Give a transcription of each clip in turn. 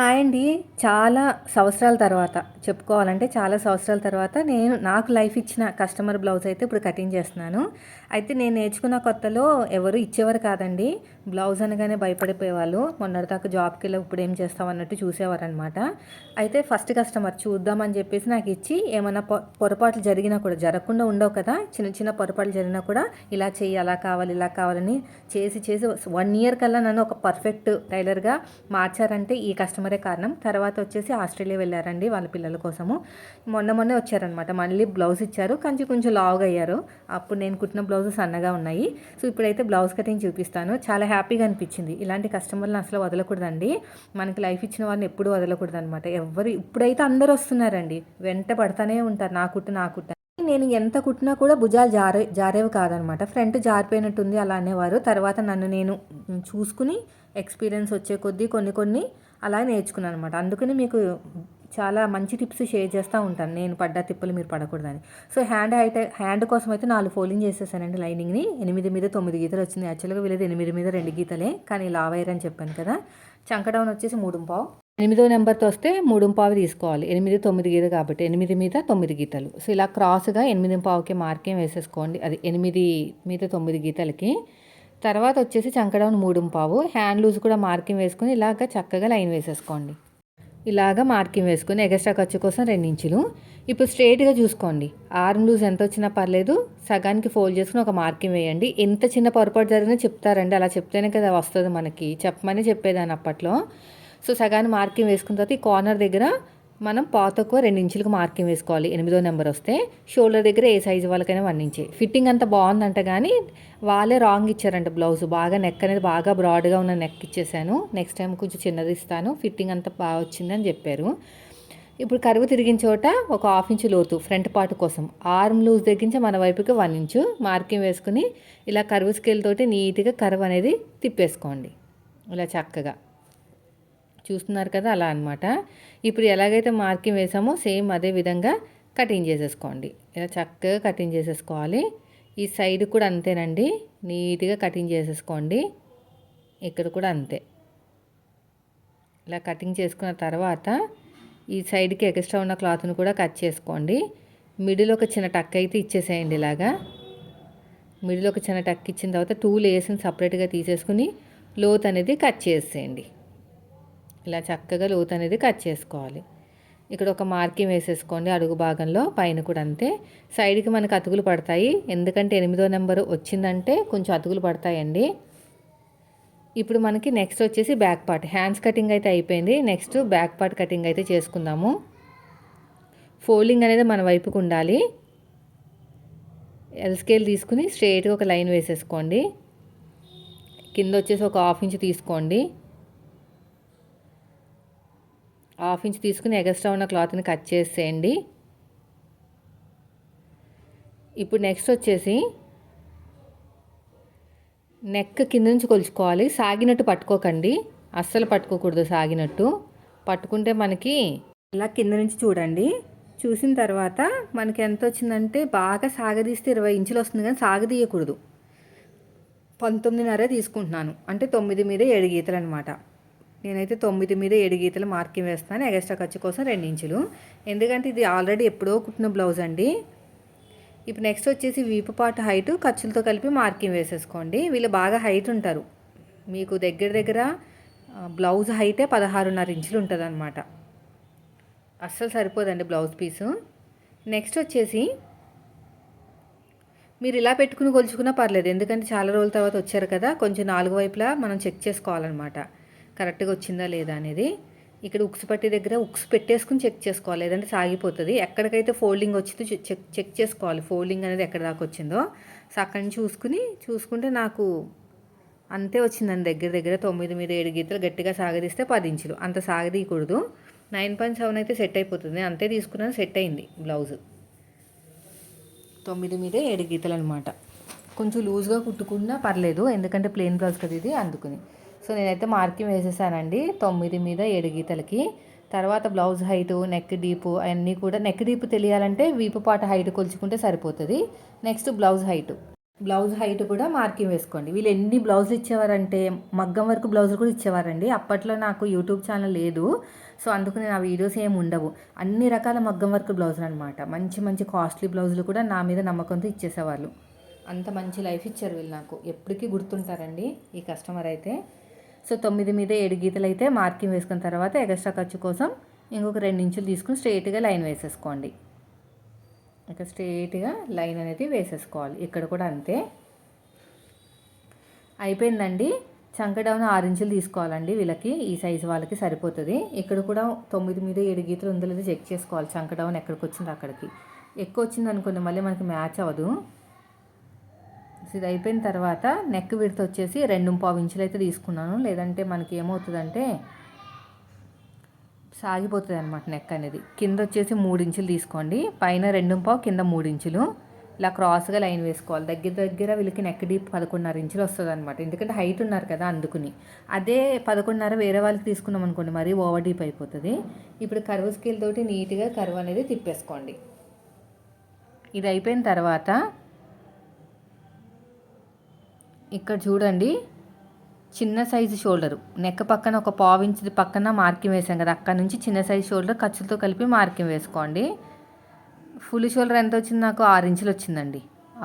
Hi అండి. చాలా సంవత్సరాల తర్వాత చెప్పుకోవాలంటే చాలా సంవత్సరాల తర్వాత నేను నాకు లైఫ్ ఇచ్చిన కస్టమర్ బ్లౌజ్ అయితే ఇప్పుడు కటింగ్ చేస్తున్నాను. అయితే నేను నేర్చుకున్న కొత్తలో ఎవరు ఇచ్చేవారు కాదండి. బ్లౌజ్ అనగానే భయపడిపోయేవాళ్ళు. మొన్నటిదాకా జాబ్‌కెళ్ళి ఇప్పుడు ఏం చేస్తావు అన్నట్టు చూసేవారనమాట. అయితే ఫస్ట్ కస్టమర్ చూద్దామని చెప్పేసి నాకు ఇచ్చి ఏమైనా పొరపాట్లు జరిగినా కూడా జరగకుండా ఉండవు కదా! చిన్న చిన్న పొరపాట్లు జరిగినా కూడా ఇలా చెయ్యి, అలా కావాలి, ఇలా కావాలని చేసి చేసి వన్ ఇయర్ కల్లా నన్ను ఒక పర్ఫెక్ట్ టైలర్‌గా మార్చారంటే ఈ కస్టమరే కారణం. తర్వాత వచ్చేసి ఆస్ట్రేలియా వెళ్ళారండి వాళ్ళ పిల్లల కోసము. మొన్న మొన్నే వచ్చారనమాట. మళ్ళీ బ్లౌజ్ ఇచ్చారు. కొంచెం కొంచెం లావుగా అయ్యారు. అప్పుడు నేను కుట్టిన బ్లౌజ్ సన్నగా ఉన్నాయి. సో ఇప్పుడైతే బ్లౌజ్ కటింగ్ చూపిస్తాను. చాలా హ్యాపీగా అనిపించింది. ఇలాంటి కస్టమర్లను అసలు వదలకూడదండి. మనకి లైఫ్ ఇచ్చిన వాళ్ళని ఎప్పుడూ వదలకూడదనమాట. ఎవ్వరు ఇప్పుడైతే అందరూ వస్తున్నారండి. వెంట పడతానే ఉంటారు. నా కుట్టు, నా కుట్టు అని. నేను ఎంత కుట్టినా కూడా భుజాలు జారే జారేవి కాదనమాట. ఫ్రంట్ జారిపోయినట్టుంది అలా అనేవారు. తర్వాత నన్ను నేను చూసుకుని ఎక్స్‌పీరియన్స్ వచ్చే కొద్దీ కొన్ని కొన్ని అలా నేర్చుకున్నాను అనమాట. అందుకని మీకు చాలా మంచి టిప్స్ షేర్ చేస్తూ ఉంటాను. నేను పడ్డ తిప్పలు మీరు పడకూడదని. సో హ్యాండ్ అయితే హ్యాండ్ కోసం అయితే నాలుగు ఫోల్డింగ్ చేసేసానండి లైనింగ్‌ని. ఎనిమిది మీద తొమ్మిది గీతలు వచ్చింది. యాక్చువల్‌గా వీళ్ళది ఎనిమిది మీద రెండు గీతలే. కానీ లావయ్యారని చెప్పాను కదా! చంక డౌన్ వచ్చేసి 3.5 ఎనిమిదో నెంబర్‌తో వస్తే 3.5 తీసుకోవాలి. 8, 9 గీత కాబట్టి ఎనిమిది మీద తొమ్మిది గీతలు. సో ఇలా క్రాస్‌గా 8.5కి మార్కింగ్ వేసేసుకోండి. అది ఎనిమిది మీద తొమ్మిది గీతలకి. తర్వాత వచ్చేసి చంకడౌన్ మూడు పావు హ్యాండ్ లూజ్ కూడా మార్కింగ్ వేసుకొని ఇలాగ చక్కగా లైన్ వేసేసుకోండి. ఇలాగ మార్కింగ్ వేసుకొని ఎగస్ట్రా ఖర్చు కోసం రెండించులు ఇప్పుడు స్ట్రెయిట్‌గా చూసుకోండి. ఆర్మ్ లూజ్ ఎంత వచ్చినా పర్లేదు. సగానికి ఫోల్డ్ చేసుకుని ఒక మార్కింగ్ వేయండి. ఎంత చిన్న పొరపాటు జరిగినా చెప్తారండి. అలా చెప్తేనే కదా వస్తుంది మనకి. చెప్పమని చెప్పేదాన్ని అప్పట్లో. సో సగాన్ని మార్కింగ్ వేసుకున్న తర్వాత ఈ కార్నర్ దగ్గర మనం పాతకు రెండు ఇంచులకు మార్కింగ్ వేసుకోవాలి. ఎనిమిదో నెంబర్ వస్తే. షోల్డర్ దగ్గర ఏ సైజు వాళ్ళకైనా వన్ ఇంచే. ఫిట్టింగ్ అంత బాగుందంట కానీ వాళ్ళే రాంగ్ ఇచ్చారంట బ్లౌజ్. బాగా నెక్ అనేది బాగా బ్రాడ్‌గా ఉన్న నెక్ ఇచ్చేసాను. నెక్స్ట్ టైం కొంచెం చిన్నది ఇస్తాను. ఫిట్టింగ్ అంత బాగా వచ్చిందని చెప్పారు. ఇప్పుడు కరువు తిరిగిన చోట ఒక హాఫ్ ఇంచు లోతు ఫ్రంట్ పార్ట్ కోసం. ఆర్మ్ లూజ్ దగ్గర మన వైపుకి వన్ ఇంచు మార్కింగ్ వేసుకుని ఇలా కరువు స్కేల్ తోటి నీట్‌గా కర్వ్ అనేది తిప్పేసుకోండి. ఇలా చక్కగా. చూస్తున్నారు కదా! అలా అనమాట. ఇప్పుడు ఎలాగైతే మార్కింగ్ వేసామో సేమ్ అదే విధంగా కటింగ్ చేసేసుకోండి. ఇలా చక్కగా కటింగ్ చేసేసుకోవాలి. ఈ సైడ్ కూడా అంతేనండి. నీట్‌గా కటింగ్ చేసేసుకోండి. ఇక్కడ కూడా అంతే. ఇలా కటింగ్ చేసుకున్న తర్వాత ఈ సైడ్‌కి ఎక్స్ట్రా ఉన్న క్లాత్‌ని కూడా కట్ చేసుకోండి. మిడిల్ ఒక చిన్న టక్ అయితే ఇచ్చేసేయండి ఇలాగా. మిడిల్ ఒక చిన్న టక్ ఇచ్చిన తర్వాత టూ లేయర్స్‌ని సెపరేట్‌గా తీసేసుకొని లోత్ అనేది కట్ చేసేయండి. ఇలా చక్కగా లోతు అనేది కట్ చేసుకోవాలి. ఇక్కడ ఒక మార్కింగ్ వేసేసుకోండి అడుగు భాగంలో. పైన కూడా అంతే. సైడ్‌కి మనకు అతుకులు పడతాయి. ఎందుకంటే ఎనిమిదో నెంబర్ వచ్చిందంటే కొంచెం అతుకులు పడతాయండి. ఇప్పుడు మనకి నెక్స్ట్ వచ్చేసి బ్యాక్ పార్ట్. హ్యాండ్స్ కటింగ్ అయితే అయిపోయింది. నెక్స్ట్ బ్యాక్ పార్ట్ కటింగ్ అయితే చేసుకుందాము. ఫోల్డింగ్ అనేది మన వైపుకు ఉండాలి. ఎల్ స్కేల్ తీసుకొని స్ట్రెయిట్‌గా ఒక లైన్ వేసేసుకోండి. కింద వచ్చేసి ఒక హాఫ్ ఇంచ్ తీసుకోండి. హాఫ్ ఇంచ్ తీసుకుని ఎగస్ట్రా ఉన్న క్లాత్‌ని కట్ చేసేయండి. ఇప్పుడు నెక్స్ట్ వచ్చేసి నెక్ కింద నుంచి కొలుచుకోవాలి. సాగినట్టు పట్టుకోకండి. అస్సలు పట్టుకోకూడదు సాగినట్టు. పట్టుకుంటే మనకి ఇలా కింద నుంచి చూడండి. చూసిన తర్వాత మనకి ఎంత వచ్చిందంటే బాగా సాగదీస్తే 20 ఇంచులు వస్తుంది కానీ సాగదీయకూడదు. 19.5 తీసుకుంటున్నాను. అంటే తొమ్మిది మీద ఏడు గీతలు అనమాట. నేనైతే తొమ్మిది మీద ఏడు గీతలు మార్కింగ్ వేస్తాను. ఎగస్ట్రా ఖర్చు కోసం రెండు ఇంచులు. ఎందుకంటే ఇది ఆల్రెడీ ఎప్పుడో కుట్టిన బ్లౌజ్ అండి. ఇప్పుడు నెక్స్ట్ వచ్చేసి వీపు పాటు హైట్ ఖర్చులతో కలిపి మార్కింగ్ వేసేసుకోండి. వీళ్ళు బాగా హైట్ ఉంటారు. మీకు దగ్గర దగ్గర బ్లౌజ్ హైటే 16.5 ఇంచులు ఉంటదనమాట. అస్సలు సరిపోదండి బ్లౌజ్ పీసు. నెక్స్ట్ వచ్చేసి మీరు ఇలా పెట్టుకుని కొలుచుకున్నా పర్లేదు. ఎందుకంటే చాలా రోజుల తర్వాత వచ్చారు కదా! కొంచెం నాలుగు వైపులా మనం చెక్ చేసుకోవాలనమాట. కరెక్ట్‌గా వచ్చిందా లేదా అనేది. ఇక్కడ ఉక్స్ పట్టి దగ్గర ఉక్స్ పెట్టేసుకుని చెక్ చేసుకోవాలి. లేదంటే సాగిపోతుంది ఎక్కడికైతే ఫోల్డింగ్ వచ్చిందో చెక్ చెక్ చేసుకోవాలి. ఫోల్డింగ్ అనేది ఎక్కడి దాకా వచ్చిందో. సో అక్కడి నుంచి చూసుకుని చూసుకుంటే నాకు అంతే వచ్చిందండి దగ్గర దగ్గర తొమ్మిది మీద ఏడు గీతలు గట్టిగా సాగదీస్తే పది ఇంచులు. అంత సాగదీయకూడదు. 9.7 అయితే సెట్ అయిపోతుంది. అంతే తీసుకున్నాను సెట్ అయింది బ్లౌజ్. తొమ్మిది మీద ఏడు గీతలు అనమాట. కొంచెం లూజ్‌గా కుట్టుకున్నా పర్లేదు. ఎందుకంటే ప్లెయిన్ బ్లౌజ్ కదా ఇది అందుకుని సో నేనైతే మార్కింగ్ వేసేసానండి తొమ్మిది మీద ఏడు గీతలకి. తర్వాత బ్లౌజ్ హైటు, నెక్ డీపు అవన్నీ కూడా నెక్ డీప్ తెలియాలంటే వీపు పాట హైట్ కొలుచుకుంటే సరిపోతుంది. Next blouse height. Blouse height కూడా మార్కింగ్ వేసుకోండి. వీళ్ళు ఎన్ని బ్లౌజులు ఇచ్చేవారంటే మగ్గం వరకు బ్లౌజులు కూడా ఇచ్చేవారండి. అప్పట్లో నాకు యూట్యూబ్ ఛానల్ లేదు. సో అందుకు నేను ఆ వీడియోస్ ఏమి ఉండవు. అన్ని రకాల మగ్గం వర్క్ బ్లౌజులు అనమాట మంచి మంచి కాస్ట్లీ బ్లౌజులు కూడా నా మీద నమ్మకంతో ఇచ్చేసేవాళ్ళు. అంత మంచి లైఫ్ ఇచ్చారు వీళ్ళు నాకు. ఎప్పటికీ గుర్తుంటారండి ఈ కస్టమర్ అయితే. సో తొమ్మిది మీద ఏడు గీతలు అయితే మార్కింగ్ వేసుకున్న తర్వాత ఎక్స్ట్రా ఖర్చు కోసం ఇంకొక రెండు ఇంచులు తీసుకుని స్ట్రైట్గా లైన్ వేసేసుకోండి. ఇక స్ట్రైట్గా లైన్ అనేది వేసేసుకోవాలి. ఇక్కడ కూడా అంతే. అయిపోయిందండి. చంక డౌన్ ఆరు ఇంచులు తీసుకోవాలండి వీళ్ళకి. ఈ సైజు వాళ్ళకి సరిపోతుంది. ఇక్కడ కూడా తొమ్మిది మీద ఏడు గీతలు ఉందో లేదో చెక్ చేసుకోవాలి. చంక డౌన్ ఎక్కడికి వచ్చింది అక్కడికి. ఎక్కువ వచ్చింది అనుకోండి మళ్ళీ మనకి మ్యాచ్ అవ్వదు. ఇది అయిపోయిన తర్వాత నెక్ విడత వచ్చేసి రెండు పావు ఇంచులు అయితే తీసుకున్నాను. లేదంటే మనకి ఏమవుతుందంటే సాగిపోతుంది అనమాట నెక్ అనేది. కింద వచ్చేసి మూడు ఇంచులు తీసుకోండి. పైన రెండు పావు కింద మూడు ఇంచులు. ఇలా క్రాస్గా లైన్ వేసుకోవాలి. దగ్గర దగ్గర వీళ్ళకి నెక్ డీప్ పదకొండున్నర ఇంచులు వస్తుంది అనమాట ఎందుకంటే హైట్ ఉన్నారు కదా అందుకుని. అదే పదకొండున్నర వేరే వాళ్ళకి తీసుకున్నాం అనుకోండి మరీ ఓవర్ డీప్ అయిపోతుంది. ఇప్పుడు కర్వ్ స్కేల్ తోటి నీట్గా కరువు అనేది తిప్పేసుకోండి. ఇది అయిపోయిన తర్వాత ఇక్కడ చూడండి. చిన్న సైజు షోల్డరు. నెక్ పక్కన ఒక పావు ఇంచు పక్కన మార్కింగ్ వేసాం కదా. అక్కడ నుంచి చిన్న సైజు షోల్డర్ ఖర్చులతో కలిపి మార్కింగ్ వేసుకోండి. ఫుల్ షోల్డర్ ఎంత వచ్చింది నాకు? ఆరు ఇంచులు వచ్చిందండి.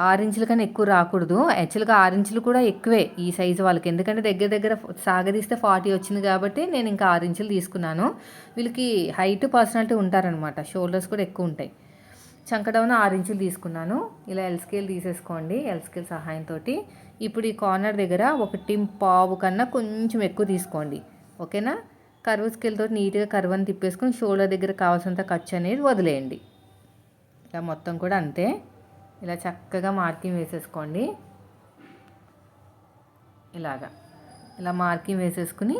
ఆరు ఇంచుల కన్నా ఎక్కువ రాకూడదు. యాక్చువల్గా ఆరు ఇంచులు కూడా ఎక్కువే ఈ సైజు వాళ్ళకి. ఎందుకంటే దగ్గర దగ్గర సాగదీస్తే ఫార్టీ వచ్చింది కాబట్టి నేను ఇంకా ఆరు ఇంచులు తీసుకున్నాను. వీళ్ళకి హైట్ పర్సనాలిటీ ఉంటారనమాట షోల్డర్స్ కూడా ఎక్కువ ఉంటాయి. చంకడౌన్ ఆరు ఇంచులు తీసుకున్నాను. ఇలా ఎల్ స్కేల్ తీసేసుకోండి. ఎల్ స్కేల్ సహాయంతో ఇప్పుడు ఈ కార్నర్ దగ్గర ఒకటి పావు కన్నా కొంచెం ఎక్కువ తీసుకోండి. ఓకేనా? కర్వ్ స్కేల్తో నీట్గా కర్వ్ అని తిప్పేసుకొని షోల్డర్ దగ్గర కావాల్సినంత ఖర్చు అనేది వదిలేయండి. ఇలా మొత్తం కూడా అంతే. ఇలా చక్కగా మార్కింగ్ వేసేసుకోండి. ఇలాగా. ఇలా మార్కింగ్ వేసేసుకుని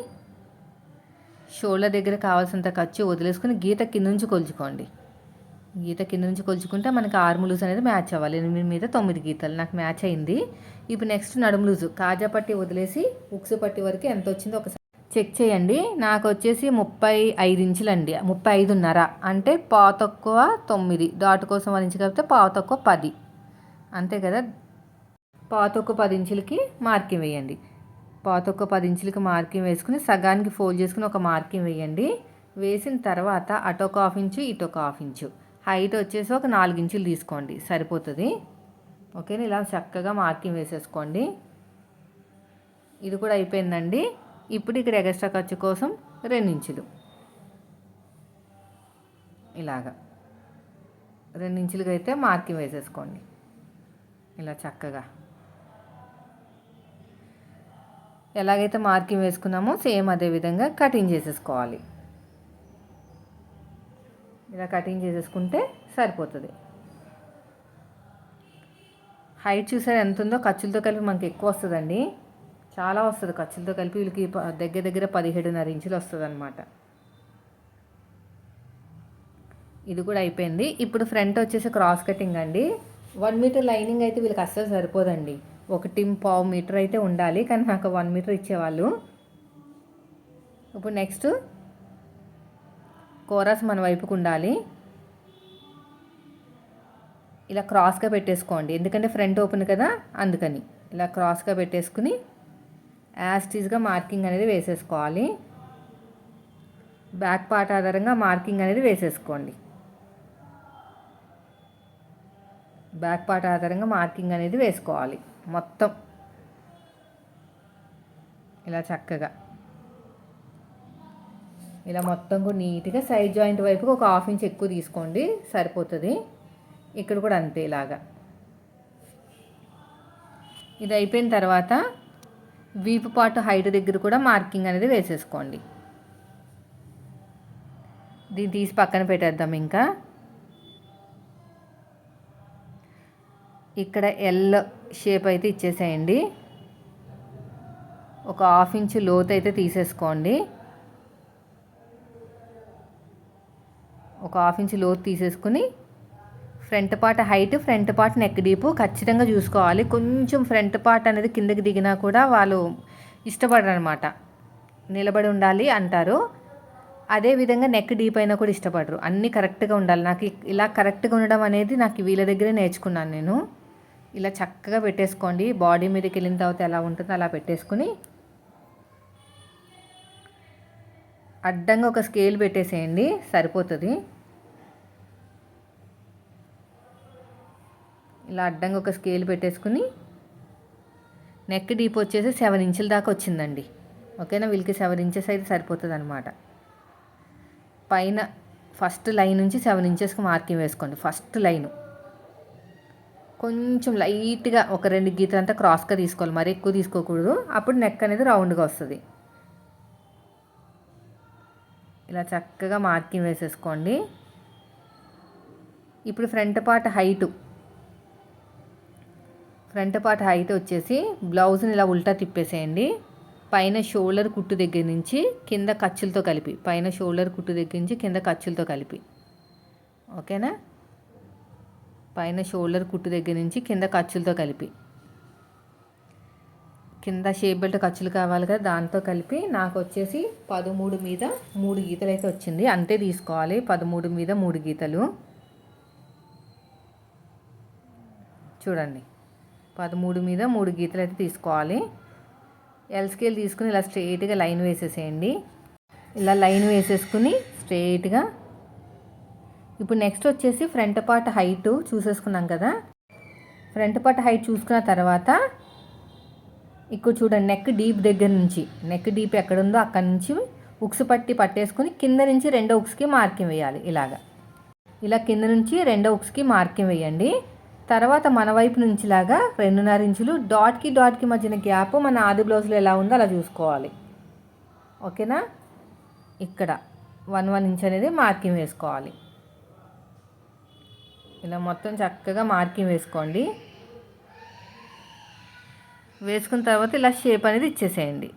షోల్డర్ దగ్గర కావాల్సినంత ఖర్చు వదిలేసుకుని గీత కింద నుంచి కొలుచుకోండి. గీత కింద నుంచి కొలుచుకుంటే మనకి ఆర్మ్ లూజ్ అనేది మ్యాచ్ అవ్వాలి. ఎనిమిది మీద తొమ్మిది గీతలు. నాకు మ్యాచ్ అయింది. ఇప్పుడు నెక్స్ట్ నడుము లూజు. కాజా పట్టి వదిలేసి ఉక్సు పట్టి వరకు ఎంత వచ్చిందో ఒకసారి చెక్ చేయండి. నాకు వచ్చేసి ముప్పై ఐదు ఇంచులండి ముప్పై ఐదున్నర. అంటే పావు తక్కువ తొమ్మిది. డాట్ కోసం వన్ ఇంచు కలిపితే పావు తక్కువ పది. అంతే కదా? పావు తక్కువ పది ఇంచులకి మార్కింగ్ వేయండి. పావు తక్కువ పది ఇంచులకి మార్కింగ్ వేసుకుని సగానికి ఫోల్డ్ చేసుకుని ఒక మార్కింగ్ వేయండి. వేసిన తర్వాత అటొక హాఫ్ ఇంచు ఇటొక హాఫ్ ఇంచు. హైట్ వచ్చేసి ఒక నాలుగు ఇంచులు తీసుకోండి సరిపోతుంది. ఓకేనా ఇలా చక్కగా మార్కింగ్ వేసేసుకోండి. ఇది కూడా అయిపోయిందండి. ఇప్పుడు ఇక్కడ ఎక్స్ట్రా ఖర్చు కోసం రెండు ఇంచులు. ఇలాగా. రెండు ఇంచులకి అయితే మార్కింగ్ వేసేసుకోండి. ఇలా చక్కగా. ఎలాగైతే మార్కింగ్ వేసుకున్నామో సేమ్ అదే విధంగా కటింగ్ చేసేసుకోవాలి. ఇలా కటింగ్ చేసేసుకుంటే సరిపోతుంది. హైట్ చూసారు ఎంత ఉందో ఖర్చులతో కలిపి మనకి ఎక్కువ వస్తుందండి. చాలా వస్తుంది ఖర్చులతో కలిపి వీళ్ళకి దగ్గర దగ్గర పదిహేడున్నర ఇంచులు వస్తుంది అనమాట ఇది కూడా అయిపోయింది. ఇప్పుడు ఫ్రంట్ వచ్చేసి క్రాస్ కటింగ్ అండి. వన్ మీటర్ లైనింగ్ అయితే వీళ్ళకి అస్సలు సరిపోదండి. ఒకటి పావు మీటర్ అయితే ఉండాలి. కానీ నాకు వన్ మీటర్ ఇచ్చేవాళ్ళు. ఇప్పుడు నెక్స్ట్ కోరాస్ మన వైపుకు ఉండాలి. ఇలా క్రాస్గా పెట్టేసుకోండి. ఎందుకంటే ఫ్రంట్ ఓపెన్ కదా అందుకని. ఇలా క్రాస్గా పెట్టేసుకుని యాస్టీస్గా మార్కింగ్ అనేది వేసేసుకోవాలి. బ్యాక్ పార్ట్ ఆధారంగా మార్కింగ్ అనేది వేసేసుకోండి. బ్యాక్ పార్ట్ ఆధారంగా మార్కింగ్ అనేది వేసుకోవాలి. మొత్తం. ఇలా చక్కగా. ఇలా మొత్తం కూడా నీట్గా సైడ్ జాయింట్ వైపుకి ఒక హాఫ్ ఇంచ్ ఎక్కువ తీసుకోండి సరిపోతుంది. ఇక్కడ కూడా అంతే ఇలాగా. ఇది అయిపోయిన తర్వాత వీపు పాటు హైట్ దగ్గర కూడా మార్కింగ్ అనేది వేసేసుకోండి. దీన్ని తీసి పక్కన పెట్టేద్దాం ఇంకా. ఇక్కడ ఎల్ షేప్ అయితే ఇచ్చేసేయండి. ఒక హాఫ్ ఇంచ్ లోతు అయితే తీసేసుకోండి. ఒక హాఫ్ ఇంచ్ లోతు తీసేసుకుని front part height front part neck deep ఖచ్చితంగా చూసుకోవాలి. కొంచెం ఫ్రంట్ పార్ట్ అనేది కిందకి దిగినా కూడా వాళ్ళు ఇష్టపడరు అనమాట నిలబడి ఉండాలి అంటారు. అదేవిధంగా నెక్ డీప్ అయినా కూడా ఇష్టపడరు. అన్నీ కరెక్ట్గా ఉండాలి. నాకు ఇలా కరెక్ట్గా ఉండడం అనేది నాకు వీళ్ళ దగ్గరే నేర్చుకున్నాను నేను. ఇలా చక్కగా పెట్టేసుకోండి. బాడీ మీదకి వెళ్ళిన తర్వాత ఎలా ఉంటుందో అలా పెట్టేసుకుని అడ్డంగా ఒక స్కేల్ పెట్టేసేయండి సరిపోతుంది. ఇలా అడ్డంగా ఒక స్కేల్ పెట్టేసుకుని నెక్ డీప్ వచ్చేసి సెవెన్ ఇంచుల దాకా వచ్చిందండి. ఓకేనా? వీళ్ళకి సెవెన్ ఇంచెస్ అయితే సరిపోతుంది అనమాట పైన ఫస్ట్ లైన్ నుంచి సెవెన్ ఇంచెస్కి మార్కింగ్ వేసుకోండి ఫస్ట్ లైను. కొంచెం లైట్గా ఒక రెండు గీతలంతా క్రాస్గా తీసుకోవాలి మరి ఎక్కువ తీసుకోకూడదు. అప్పుడు నెక్ అనేది రౌండ్గా వస్తుంది. ఇలా చక్కగా మార్కింగ్ వేసేసుకోండి. ఇప్పుడు front part height. Front part height వచ్చేసి బ్లౌజ్ని ఇలా ఉల్టా తిప్పేసేయండి. పైన షోల్డర్ కుట్టు దగ్గర నుంచి కింద ఖర్చులతో కలిపి. పైన షోల్డర్ కుట్టు దగ్గర నుంచి కింద ఖర్చులతో కలిపి. ఓకేనా? పైన షోల్డర్ కుట్టు దగ్గర నుంచి కింద ఖర్చులతో కలిపి. కింద షేప్ బెల్ట్ ఖర్చులు కావాలి కదా దాంతో కలిపి నాకు వచ్చేసి పదమూడు మీద మూడు గీతలు అయితే వచ్చింది. అంతే తీసుకోవాలి. పదమూడు మీద మూడు గీతలు. చూడండి. పదమూడు మీద మూడు గీతలు అయితే తీసుకోవాలి. ఎల్ స్కేల్ తీసుకుని ఇలా స్ట్రైట్గా లైన్ వేసేసేయండి. ఇలా లైన్ వేసేసుకుని స్ట్రైట్గా ఇప్పుడు నెక్స్ట్ వచ్చేసి ఫ్రంట్ పార్ట్ హైట్ చూసేసుకున్నాం కదా. ఫ్రంట్ పార్ట్ హైట్ చూసుకున్న తర్వాత ఇక్కడ చూడండి నెక్ డీప్ దగ్గర నుంచి. నెక్ డీప్ ఎక్కడుందో అక్కడ నుంచి ఉక్స్ పట్టి పట్టేసుకుని కింద నుంచి రెండో ఉక్స్కి మార్కింగ్ వేయాలి ఇలాగా. ఇలా కింద నుంచి రెండో ఉక్స్కి మార్కింగ్ వేయండి. తర్వాత మన వైపు నుంచి లాగా రెండున్నర ఇంచులు డాట్కి డాట్కి మధ్యన గ్యాప్ మన ఆది బ్లౌజ్లో ఎలా ఉందో అలా చూసుకోవాలి. ఓకేనా? ఇక్కడ వన్ వన్ ఇంచ్ అనేది మార్కింగ్ వేసుకోవాలి. ఇలా మొత్తం చక్కగా మార్కింగ్ వేసుకోండి. వేసుకున్న తర్వాత ఇలా షేప్ అనేది ఇచ్చేసేయండి.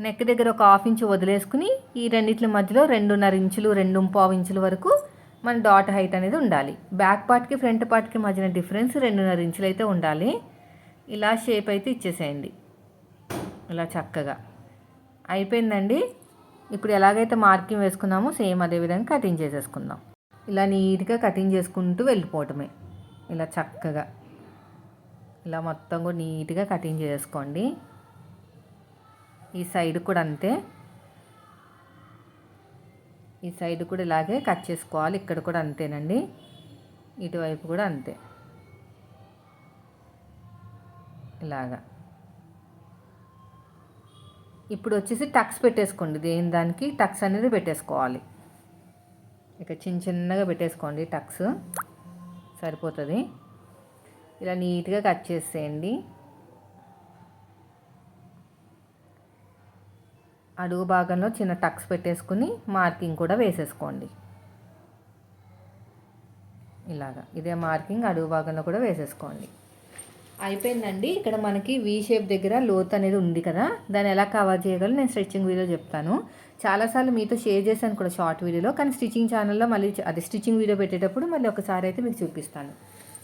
నెక్ దగ్గర ఒక హాఫ్ ఇంచు వదిలేసుకుని ఈ రెండింటి మధ్యలో రెండున్నర ఇంచులు రెండు పావు ఇంచుల వరకు మన డాట్ హైట్ అనేది ఉండాలి. బ్యాక్ పార్ట్కి ఫ్రంట్ పార్ట్కి మధ్యన డిఫరెన్స్ రెండున్నర ఇంచులు అయితే ఉండాలి. ఇలా షేప్ అయితే ఇచ్చేసేయండి. ఇలా చక్కగా. అయిపోయిందండి. ఇప్పుడు ఎలాగైతే మార్కింగ్ వేసుకున్నామో సేమ్ అదే విధంగా కటింగ్ చేసేసుకుందాం. ఇలా నీట్గా కటింగ్ చేసుకుంటూ వెళ్ళిపోవటమే. ఇలా చక్కగా. ఇలా మొత్తం కూడా నీట్గా కటింగ్ చేసుకోండి. ఈ సైడ్ కూడా అంతే. ఈ సైడ్ కూడా ఇలాగే కట్ చేసుకోవాలి. ఇక్కడ కూడా అంతేనండి. ఇటువైపు కూడా అంతే. ఇలాగా. ఇప్పుడు వచ్చేసి టక్స్ పెట్టేసుకోండి. దేని దానికి? టక్స్ అనేది పెట్టేసుకోవాలి. ఇక చిన్న చిన్నగా పెట్టేసుకోండి టక్స్. సరిపోతుంది. ఇలా నీట్గా కట్ చేసేయండి. అడుగు భాగంలో చిన్న టక్స్ పెట్టేసుకుని మార్కింగ్ కూడా వేసేసుకోండి. ఇలాగా ఇదే మార్కింగ్ అడుగు భాగంలో కూడా వేసేసుకోండి. అయిపోయిందండి. ఇక్కడ మనకి వీ షేప్ దగ్గర లోత్ అనేది ఉంది కదా. దాన్ని ఎలా కవర్ చేయగలరు నేను స్టిచ్చింగ్ వీడియో చెప్తాను. చాలాసార్లు మీతో షేర్ చేశాను కూడా షార్ట్ వీడియోలో కానీ స్టిచ్చింగ్ ఛానల్లో మళ్ళీ అది స్టిచ్చింగ్ వీడియో పెట్టేటప్పుడు మళ్ళీ ఒకసారి అయితే మీకు చూపిస్తాను.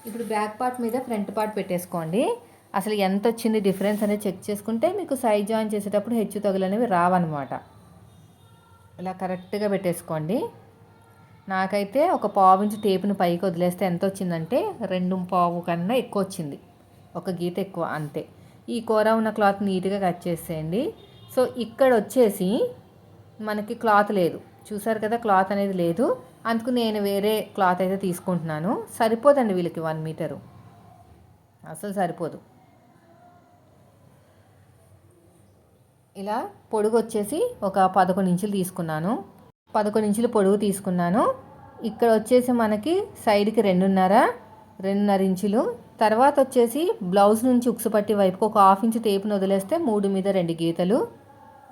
ఇప్పుడు బ్యాక్ పార్ట్ మీద ఫ్రంట్ పార్ట్ పెట్టేసుకోండి. అసలు ఎంత వచ్చింది డిఫరెన్స్ అనేది చెక్ చేసుకుంటే మీకు సైజ్ జాయిన్ చేసేటప్పుడు హెచ్చు తగులు అనేవి రావన్నమాట. ఇలా కరెక్ట్గా పెట్టేసుకోండి. నాకైతే ఒక పావు ఇంచు టేపును పైకి వదిలేస్తే ఎంత వచ్చిందంటే రెండు పావు కన్నా ఎక్కువ వచ్చింది. ఒక గీత ఎక్కువ అంతే. ఈ కూర ఉన్న క్లాత్ నీట్గా కట్ చేసేయండి. సో ఇక్కడ వచ్చేసి మనకి క్లాత్ లేదు. చూసారు కదా క్లాత్ అనేది లేదు. అందుకు నేను వేరే క్లాత్ అయితే తీసుకుంటున్నాను. సరిపోదండి వీళ్ళకి వన్ మీటరు అసలు సరిపోదు. ఇలా పొడుగు వచ్చేసి ఒక పదకొండు ఇంచులు తీసుకున్నాను. పదకొండు ఇంచులు పొడుగు తీసుకున్నాను. ఇక్కడ వచ్చేసి మనకి సైడ్కి రెండున్నర రెండున్నర ఇంచులు. తర్వాత వచ్చేసి బ్లౌజ్ నుంచి ఉక్సుపట్టి వైపుకి ఒక హాఫ్ ఇంచు టేపును వదిలేస్తే మూడు మీద రెండు గీతలు.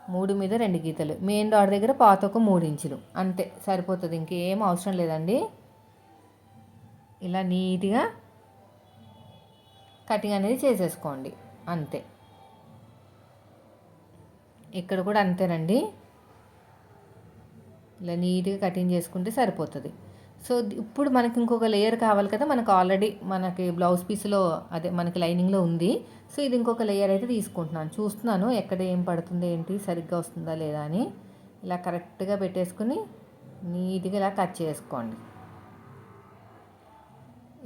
మూడు మీద రెండు గీతలు. మెయిన్ డాట్ దగ్గర పాత ఒక మూడు ఇంచులు. అంతే సరిపోతుంది. ఇంకేం అవసరం లేదండి. ఇలా నీట్గా కటింగ్ అనేది చేసేసుకోండి. అంతే. ఇక్కడ కూడా అంతేనండి. ఇలా నీట్గా కటింగ్ చేసుకుంటే సరిపోతుంది. సో ఇప్పుడు మనకి ఇంకొక లేయర్ కావాలి కదా మనకు ఆల్రెడీ మనకి బ్లౌజ్ పీస్లో అదే మనకి లైనింగ్లో ఉంది. సో ఇది ఇంకొక లేయర్ అయితే తీసుకుంటున్నాను. చూస్తున్నాను ఎక్కడ ఏం పడుతుంది ఏంటి సరిగ్గా వస్తుందా లేదా అని. ఇలా కరెక్ట్గా పెట్టేసుకుని నీట్గా ఇలా కట్ చేసుకోండి.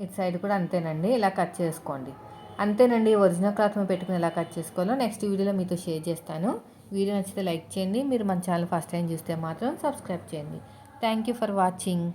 ఇటు సైడ్ కూడా అంతేనండి ఇలా కట్ చేసుకోండి. అంతేనండి ఒరిజినల్ క్లాత్ పెట్టుకుని ఎలా కట్ చేసుకోవాలో నెక్స్ట్ వీడియోలో మీతో షేర్ చేస్తాను. వీడియో నచ్చితే లైక్ చేయండి. మీరు మన ఛానల్ ఫస్ట్ టైం చూస్తే మాత్రం సబ్స్క్రైబ్ చేయండి. Thank you for watching